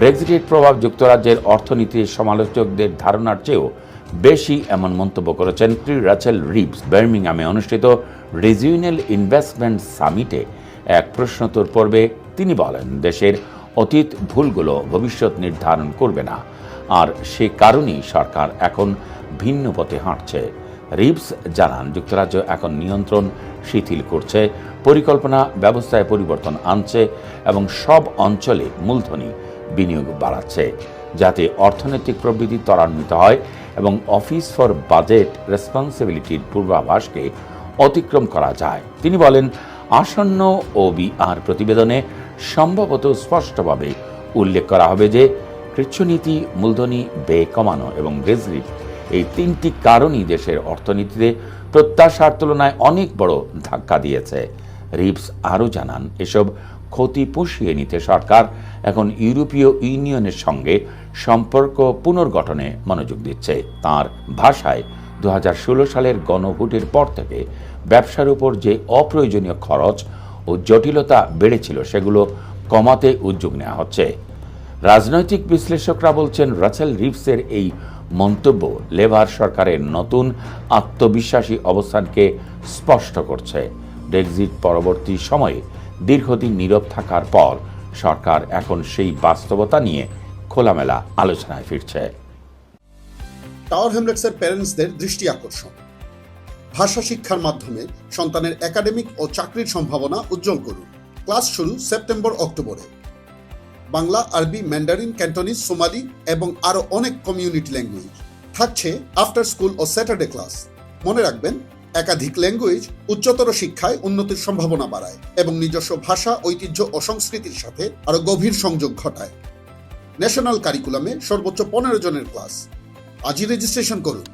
ব্রেক্সিটের প্রভাব যুক্তরাজ্যের অর্থনীতির সমালোচকদের ধারণার চেয়েও বেশি এমন মন্তব্য করেছেন ট্রি রাচেল রিভস বার্মিংহামে অনুষ্ঠিত রিজিউনাল ইনভেস্টমেন্ট সামিটে এক প্রশ্নোত্তর পর্বে তিনি বলেন, দেশের অতীত ভুলগুলো ভবিষ্যৎ নির্ধারণ করবে না। আর সে কারণেই সরকার এখন ভিন্ন পথে হাঁটছে। রিভস জানান, যুক্তরাজ্য এখন নিয়ন্ত্রণ শিথিল করছে, পরিকল্পনা ব্যবস্থায় পরিবর্তন আনছে এবং সব অঞ্চলে মূলধনী বিনিয়োগ বাড়াচ্ছে, যাতে অর্থনৈতিক প্রবৃদ্ধি ত্বরান্বিত হয় এবং অফিস ফর বাজেট রেসপন্সিবিলিটির পূর্বাভাসকে অতিক্রম করা যায়। তিনি বলেন, আসন্ন ওবিআর প্রতিবেদনে সম্ভবত স্পষ্টভাবে উল্লেখ করা হবে যে, কৃচ্ছনীতি, মূলধনী, ব্যয় কমানো এবং ব্রেক্সিট এই তিনটি কারণই দেশের অর্থনীতিতে প্রত্যাশার তুলনায় অনেক বড় ধাক্কা দিয়েছে। রিপস আরও জানান, এসব ক্ষতি পুষিয়ে নিতে সরকার এখন ইউরোপীয় ইউনিয়নের সঙ্গে সম্পর্ক পুনর্গঠনে মনোযোগ দিচ্ছে। তার ভাষায় দু হাজার ষোলো সালের গণভোটের পর থেকে ব্যবসার উপর যে অপ্রয়োজনীয় খরচ ও জটিলতা বেড়েছিল সেগুলো কমাতে উদ্যোগ নেওয়া হচ্ছে। রাজনৈতিক বিশ্লেষকরা বলছেন, রাসেল রিভসের এই মন্তব্য লেবার সরকারের নতুন আত্মবিশ্বাসী অবস্থানকে স্পষ্ট করছে। ব্রেক্সিট পরবর্তী সময়ে দীর্ঘদিন নীরব থাকার পর সরকার এখন সেই বাস্তবতা নিয়ে খোলামেলা আলোচনায় ফিরছে। টাওয়ার হ্যামলেটসের প্যারেন্টসদের দৃষ্টি আকর্ষণ। ভাষা শিক্ষার মাধ্যমে সন্তানের একাডেমিক ও চাকরির সম্ভাবনা উজ্জ্বল করুন। ক্লাস শুরু সেপ্টেম্বর, অক্টোবরে। বাংলা, আরবি, ম্যান্ডারিন, ক্যান্টনিজ, সোমালি এবং আরও অনেক কমিউনিটি ল্যাঙ্গুয়েজ থাকছে আফটার স্কুল ও স্যাটারডে ক্লাস মনে রাখবেন একাধিক ল্যাঙ্গুয়েজ উচ্চতর শিক্ষায় উন্নতির সম্ভাবনা বাড়ায় এবং নিজস্ব ভাষা, ঐতিহ্য ও সংস্কৃতির সাথে আরও গভীর সংযোগ ঘটায়। ন্যাশনাল কারিকুলামে সর্বোচ্চ পনেরো জনের ক্লাস আজই রেজিস্ট্রেশন করুন।